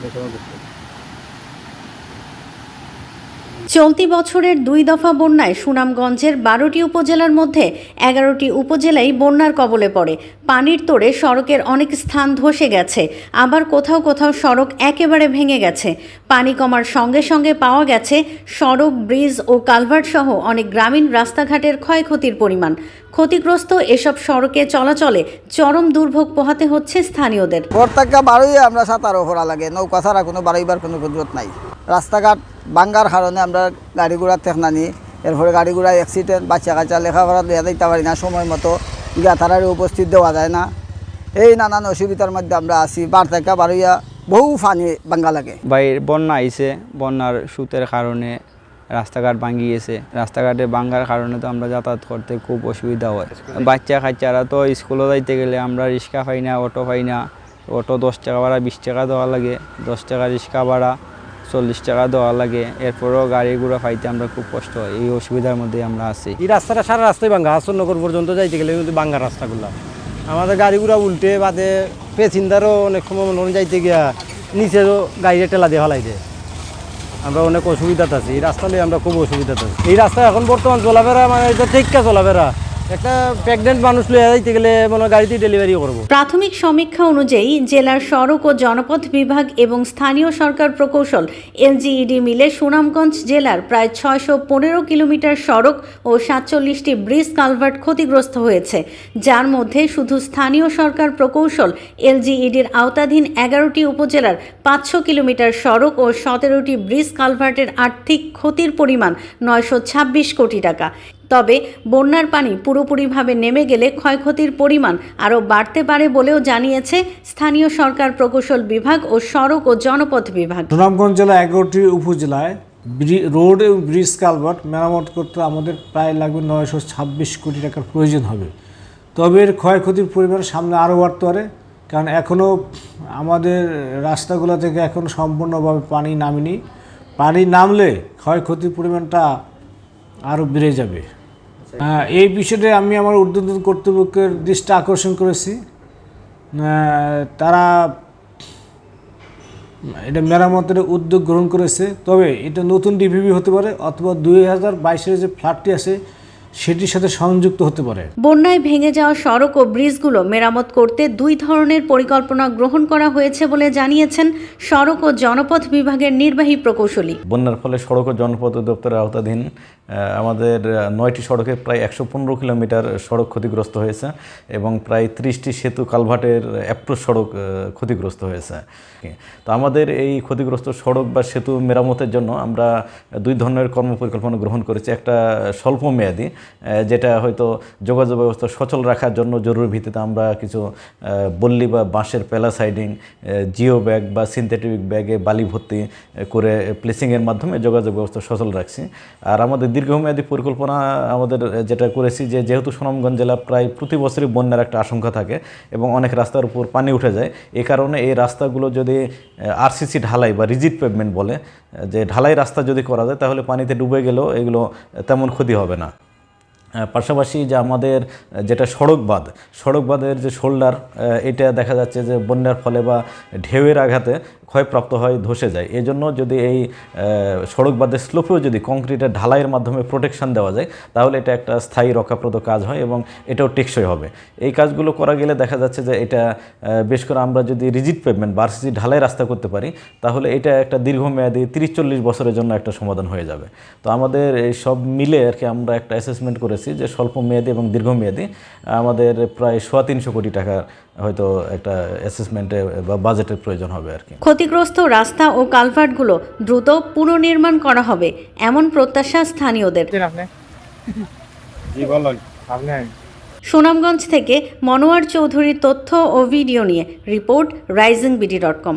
দেখানো করতে চলতি বছরের দুই দফা বন্যায় সুনামগঞ্জের বারোটি উপজেলার মধ্যে এগারোটি উপজেলাই বন্যার কবলে পড়ে। পানির তোড়ে সড়কের অনেক স্থান ধসে গেছে। আবার কোথাও কোথাও সড়ক একেবারে ভেঙে গেছে। পানি কমার সঙ্গে সঙ্গে পাওয়া গেছে সড়ক, ব্রিজ ও কালভার্ট সহ অনেক গ্রামীণ রাস্তাঘাটের ক্ষয়ক্ষতির পরিমাণ। ক্ষতিগ্রস্ত এসব সড়কে চলাচলে চরম দুর্ভোগ পোহাতে হচ্ছে স্থানীয়দের। বারোই আমরা সাঁতারও করা লাগে। নৌকা ছাড়া কোনো বারোইবার কোনো জরুরত নাই। রাস্তাঘাট বাঙ্গার কারণে আমরা গাড়ি ঘোড়া টেকনানি এরপরে গাড়ি ঘোড়া অ্যাক্সিডেন্ট বাচ্চা কাচ্চা লেখাপড়া লিয়া দিতে পারি না, সময় মতো তারারে উপস্থিত দেওয়া যায় না। এই নানান অসুবিধার মধ্যে আমরা আছি, বার বারোইয়া বহু ফানি বাঙ্গা লাগে। বাই বন্যা আইছে, বন্যার সুতের কারণে রাস্তাঘাট ভাঙি গেছে। রাস্তাঘাটে ভাঙ্গার কারণে তো আমরা যাতায়াত করতে খুব অসুবিধা হয়। বাচ্চা কাচ্চারা তো স্কুলে যাইতে গেলে আমরা রিক্সা পাই না, অটো পাই না। অটো দশ টাকা ভাড়া, বিশ টাকা দেওয়া লাগে। দশ টাকা রিক্সা ভাড়া চল্লিশ টাকা দেওয়া লাগে। এরপরেও গাড়ি ঘোড়া পাইতে আমরা খুব কষ্ট এই অসুবিধার মধ্যে আমরা আছি। এই রাস্তাটা সারা রাস্তায় ভাঙ্গা হাসনগর পর্যন্ত যাইতে গেলে কিন্তু ভাঙ্গা রাস্তাগুলো। আমাদের গাড়িগুলো উল্টে বাদে পেসিন্দারও অনেক সময় মনে যাইতে গিয়া নিচেও গাড়িতে টেলা দিয়ে দেয়। আমরা অনেক অসুবিধাতে আছি। এই রাস্তা নিয়ে আমরা খুব অসুবিধাতে আছি। এই রাস্তা এখন বর্তমান চলাফেরা মানে এটা চলাফেরা। প্রাথমিক সমীক্ষা অনুযায়ী জেলার সড়ক ও জনপথ বিভাগ এবং স্থানীয় সরকার প্রকৌশল, এলজিইডি মিলে সুনামগঞ্জ জেলার প্রায় ছয়শো পনেরো কিলোমিটার সড়ক ও সাতচল্লিশটি ব্রিজ কালভার্ট ক্ষতিগ্রস্ত হয়েছে। যার মধ্যে শুধু স্থানীয় সরকার প্রকৌশল, এলজিইডির আওতাধীন এগারোটি উপজেলার পাঁচশো কিলোমিটার সড়ক ও সতেরোটি ব্রিজ কালভার্টের আর্থিক ক্ষতির পরিমাণ নয়শো ছাব্বিশ কোটি টাকা। তবে বন্যার পানি পুরোপুরিভাবে নেমে গেলে ক্ষয়ক্ষতির পরিমাণ আরও বাড়তে পারে বলেও জানিয়েছে স্থানীয় সরকার প্রকৌশল বিভাগ ও সড়ক ও জনপথ বিভাগ। সুনামগঞ্জ জেলা এগারোটি উপজেলায় রোড এবং ব্রিজ কালভার্ট মেরামত করতে আমাদের প্রায় লাগবে নয়শো ছাব্বিশ কোটি টাকার প্রয়োজন হবে। তবে এর ক্ষয়ক্ষতির পরিমাণ সামনে আরও বাড়তে পারে, কারণ এখনও আমাদের রাস্তাগুলো থেকে এখন সম্পূর্ণভাবে পানি নামেনি। পানি নামলে ক্ষয়ক্ষতির পরিমাণটা আরও বেড়ে যাবে। এই বিষয়টা আমি আমার ঊর্ধ্বতন কর্তৃপক্ষের দৃষ্টি আকর্ষণ করেছি। তারা এটা মেরামতের উদ্যোগ গ্রহণ করেছে। তবে এটা নতুন ডিভিবি হতে পারে অথবা দুই হাজার বাইশের যে ফ্ল্যাটটি আছে সেটির সাথে সংযুক্ত হতে পারে। বন্যায় ভেঙে যাওয়া সড়ক ও ব্রিজগুলো মেরামত করতে দুই ধরনের পরিকল্পনা গ্রহণ করা হয়েছে বলে জানিয়েছেন সড়ক ও জনপথ বিভাগের নির্বাহী প্রকৌশলী। বন্যার ফলে সড়ক ও জনপথ দপ্তরের আওতাধীন আমাদের নয়টি সড়কের প্রায় একশো পনেরো কিলোমিটার সড়ক ক্ষতিগ্রস্ত হয়েছে এবং প্রায় ত্রিশটি সেতু কালভার্টের অ্যাপ্রোচ সড়ক ক্ষতিগ্রস্ত হয়েছে। তো আমাদের এই ক্ষতিগ্রস্ত সড়ক বা সেতু মেরামতের জন্য আমরা দুই ধরনের কর্মপরিকল্পনা গ্রহণ করেছি। একটা স্বল্প মেয়াদি যেটা হয়তো যোগাযোগ ব্যবস্থা সচল রাখার জন্য জরুরি ভিত্তিতে আমরা কিছু বল্লি বা বাঁশের প্যালাসাইডিং জিও ব্যাগ বা সিনথেটিক ব্যাগে বালি ভর্তি করে প্লেসিংয়ের মাধ্যমে যোগাযোগ ব্যবস্থা সচল রাখছি। আর আমাদের দীর্ঘমেয়াদী পরিকল্পনা আমাদের যেটা করেছি যে, যেহেতু সুনামগঞ্জ জেলা প্রায় প্রতি বছরই বন্যার একটা আশঙ্কা থাকে এবং অনেক রাস্তার উপর পানি উঠে যায়, এ কারণে এই রাস্তাগুলো যদি আরসিসি ঢালাই বা রিজিট পেভমেন্ট বলে যে ঢালাই রাস্তা যদি করা যায়, তাহলে পানিতে ডুবে গেলেও এগুলো তেমন ক্ষতি হবে না। পাশাপাশি যে আমাদের যেটা সড়ক বাঁধ সড়ক বাঁধের যে শোল্ডার এটা দেখা যাচ্ছে যে বন্যার ফলে বা ঢেউয়ের আঘাতে ক্ষয়প্রাপ্ত হয় ধসে যায়। এই জন্য যদি এই আহ, সড়ক বাঁধের স্লোপেও যদি কংক্রিটের ঢালাইয়ের মাধ্যমে প্রোটেকশন দেওয়া যায় তাহলে এটা একটা স্থায়ী রক্ষাপ্রদ কাজ হয় এবং এটাও টেকসই হবে। এই কাজগুলো করা গেলে দেখা যাচ্ছে যে এটা বেশ করে আমরা যদি রিজিট পেভমেন্ট বা আরসিসি ঢালাই রাস্তা করতে পারি তাহলে এটা একটা দীর্ঘমেয়াদী তিরিশ চল্লিশ বছরের জন্য একটা সমাধান হয়ে যাবে। তো আমাদের এই সব মিলে আর কি আমরা একটা অ্যাসেসমেন্ট করেছি যে স্বল্প মেয়াদী এবং দীর্ঘমেয়াদী আমাদের প্রায় সোয়া তিনশো কোটি টাকার হয়তো একটা অ্যাসেসমেন্টে বা বাজেটের প্রয়োজন হবে আর কি। ক্ষতিগ্রস্ত রাস্তা ও কালভার্টগুলো দ্রুত পুনর্নির্মাণ করা হবে এমন প্রত্যাশা স্থানীয়দের। আপনি? জি বলুন। আপনি? সুনামগঞ্জ থেকে মনোয়ার চৌধুরীর তথ্য ও ভিডিও নিয়ে report rising BD dot com.